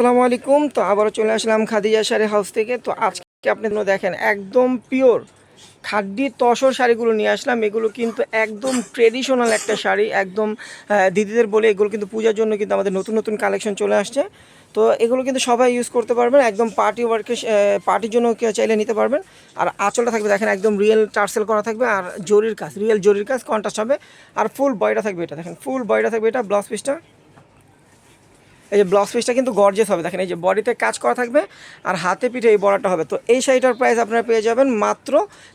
আসসালামু আলাইকুম। তো আবারও চলে আসলাম খাদিজা শাড়ি হাউস থেকে। তো আজকে আপনি দেখেন, একদম পিওর খাদ্যি তসর শাড়িগুলো নিয়ে আসলাম। এগুলো কিন্তু একদম ট্রেডিশনাল একটা শাড়ি, একদম দিদিদের বলে এগুলো কিন্তু পূজার জন্য কিন্তু আমাদের নতুন নতুন কালেকশন চলে আসছে। তো এগুলো কিন্তু সবাই ইউজ করতে পারবেন, একদম পার্টি ওয়ার্কে পার্টির জন্য কেউ চাইলে নিতে পারবেন। আর আঁচলটা থাকবে দেখেন, একদম রিয়েল টার্সেল করা থাকবে আর জরির কাজ রিয়েল জরির কাজ কন্ট্রাস্ট হবে। আর ফুল বয়টা থাকবে এটা, দেখেন ফুল বয়টা থাকবে এটা ব্লাউজ পিসটা এই যে ব্লাউজ পিসটা কিন্তু গর্জেস হবে। দেখেন এই যে বডিতে কাজ করা থাকবে আর হাতে পিঠে এই বড়াটা হবে। তো এই শাড়িটার প্রাইস আপনারা পেয়ে যাবেন মাত্র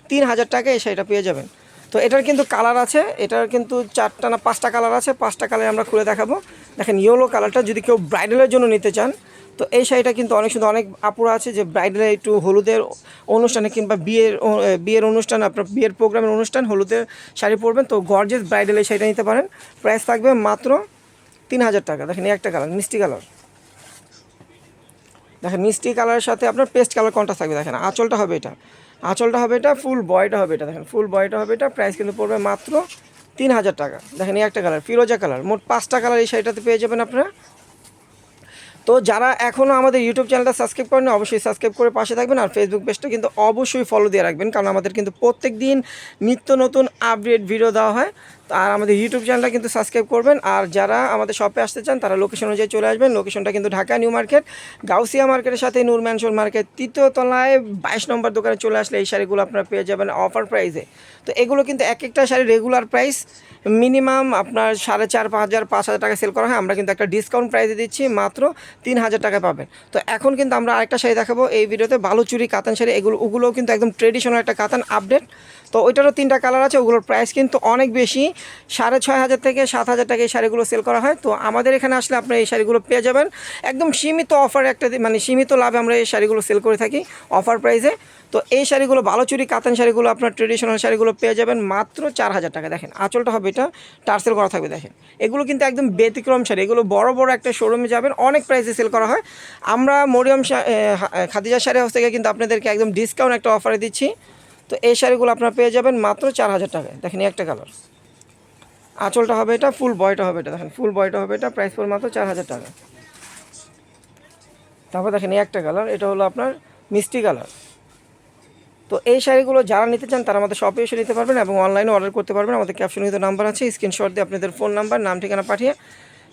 তিন হাজার টাকা এই শাড়িটা পেয়ে যাবেন। তো এটার কিন্তু কালার আছে, এটার কিন্তু চারটা না পাঁচটা কালার আছে, পাঁচটা কালার আমরা খুলে দেখাবো। দেখেন ইয়েলো কালারটা যদি কেউ ব্রাইডালের জন্য নিতে চান, তো এই শাড়িটা কিন্তু অনেক সুন্দর, অনেক আপুরা আছে যে ব্রাইডালের একটু হলুদের অনুষ্ঠানে কিংবা বিয়ের বিয়ের অনুষ্ঠান, আপনার বিয়ের প্রোগ্রামের অনুষ্ঠান, হলুদের শাড়ি পরবেন। তো গর্জেস ব্রাইডাল এই শাড়িটা নিতে পারেন। প্রাইস থাকবে মাত্র তিন হাজার টাকা। দেখেন একটা কালার মিষ্টি কালার দেখেন, মিষ্টি কালারের সাথে আপনার পেস্ট কালার কোনটা থাকবে? দেখেন, আঁচলটা হবে এটা। আঁচলটা হবে এটা ফুল বয়টা হবে এটা। দেখেন ফুল বয়টা হবে এটা প্রাইস কিন্তু পড়বে মাত্র তিন হাজার টাকা। দেখেন, এই একটা কালার ফিরোজা কালার মোট পাঁচটা কালার এই শাড়িটাতে পেয়ে যাবেন আপনারা। তো যারা এখনও আমাদের ইউটিউব চ্যানেলটা সাবস্ক্রাইব করেন অবশ্যই সাবস্ক্রাইব করে পাশে থাকবেন আর ফেসবুক পেজটা কিন্তু অবশ্যই ফলো দিয়ে রাখবেন। কারণ আমাদের কিন্তু প্রত্যেক দিন নিত্য নতুন আপডেট ভিডিও দেওয়া হয়। আর আমাদের ইউটিউব চ্যানেলটা কিন্তু সাবস্ক্রাইব করবেন। আর যারা আমাদের শপে আসতে চান, তারা লোকেশন অনুযায়ী চলে আসবেন। লোকেশনটা কিন্তু ঢাকা নিউ মার্কেট গাউসিয়া মার্কেটের সাথে নূর ম্যানশন মার্কেট তৃতীয় তলায় বাইশ নম্বর দোকানে চলে আসলে এই শাড়িগুলো আপনারা পেয়ে যাবেন অফার প্রাইসে তো এগুলো কিন্তু এক একটা শাড়ি রেগুলার প্রাইস মিনিমাম আপনার সাড়ে চার, পাঁচ হাজার পাঁচ হাজার টাকা সেল করা হয়। আমরা কিন্তু একটা ডিসকাউন্ট প্রাইসে দিচ্ছি, মাত্র তিন হাজার টাকা পাবেন। তো এখন কিন্তু আমরা আরেকটা শাড়ি দেখাবো এই ভিডিওতে, বালুচুরি কাতান শাড়ি। এগুলো, ওগুলোও কিন্তু একদম ট্রেডিশনাল একটা কাতান আপডেট তো ওইটারও তিনটা কালার আছে, ওগুলোর প্রাইস কিন্তু অনেক বেশি। সাড়ে ছয় হাজার থেকে সাত হাজার টাকা এই শাড়িগুলো সেল করা হয়। তো আমাদের এখানে আসলে আপনারা এই শাড়িগুলো পেয়ে যাবেন। একদম সীমিত অফার একটা মানে সীমিত লাভে আমরা এই শাড়িগুলো সেল করে থাকি অফার প্রাইসে তো এই শাড়িগুলো ভালো চুরি কাতান শাড়িগুলো আপনার ট্রেডিশনাল শাড়িগুলো পেয়ে যাবেন মাত্র চার হাজার টাকা। দেখেন, আঁচলটা হবে এটা টার্সেল করা থাকবে, দেখেন। এগুলো কিন্তু একদম ব্যতিক্রম শাড়ি, এগুলো বড় বড় একটা শোরুমে যাবেন, অনেক প্রাইসে সেল করা হয়। আমরা মরিয়ম খাদিজা শাড়ি হাউস থেকে কিন্তু আপনাদেরকে একদম ডিসকাউন্ট একটা অফারে দিচ্ছি। তো এই শাড়িগুলো আপনারা পেয়ে যাবেন মাত্র চার হাজার টাকায়। দেখেন একটা কালার আঁচলটা হবে এটা ফুল বয়টা হবে এটা, দেখেন ফুল বয়টা হবে এটা প্রাইস পড়বে মাত্র চার হাজার টাকা। তারপর দেখেন এই একটা কালার এটা হলো আপনার মিষ্টি কালার তো এই শাড়িগুলো যারা নিতে চান, তারা আমাদের শপে এসে নিতে পারবেন এবং অনলাইনে অর্ডার করতে পারবেন। আমাদের ক্যাপশনিত নাম্বার আছে স্ক্রিনশট দিয়ে আপনাদের ফোন নাম্বার নাম, ঠিকানা পাঠিয়ে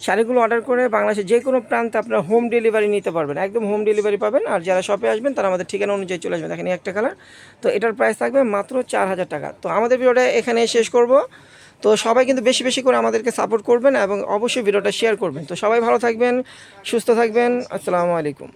শাড়িগুলো অর্ডার করে বাংলাদেশের যে কোনো প্রান্তে আপনারা হোম ডেলিভারি নিতে পারবেন। একদম হোম ডেলিভারি পাবেন, আর যারা শপে আসবেন, তারা আমাদের ঠিকানা অনুযায়ী চলে আসবেন। দেখেন একটা কালার তো এটার প্রাইস থাকবে মাত্র চার হাজার টাকা। তো আমাদের ভিডিওটা এখানে শেষ করব। তো সবাই কিন্তু বেশি বেশি করে আমাদেরকে সাপোর্ট করবেন এবং অবশ্যই ভিডিওটা শেয়ার করবেন। তো সবাই ভালো থাকবেন, সুস্থ থাকবেন, আসসালামু আলাইকুম।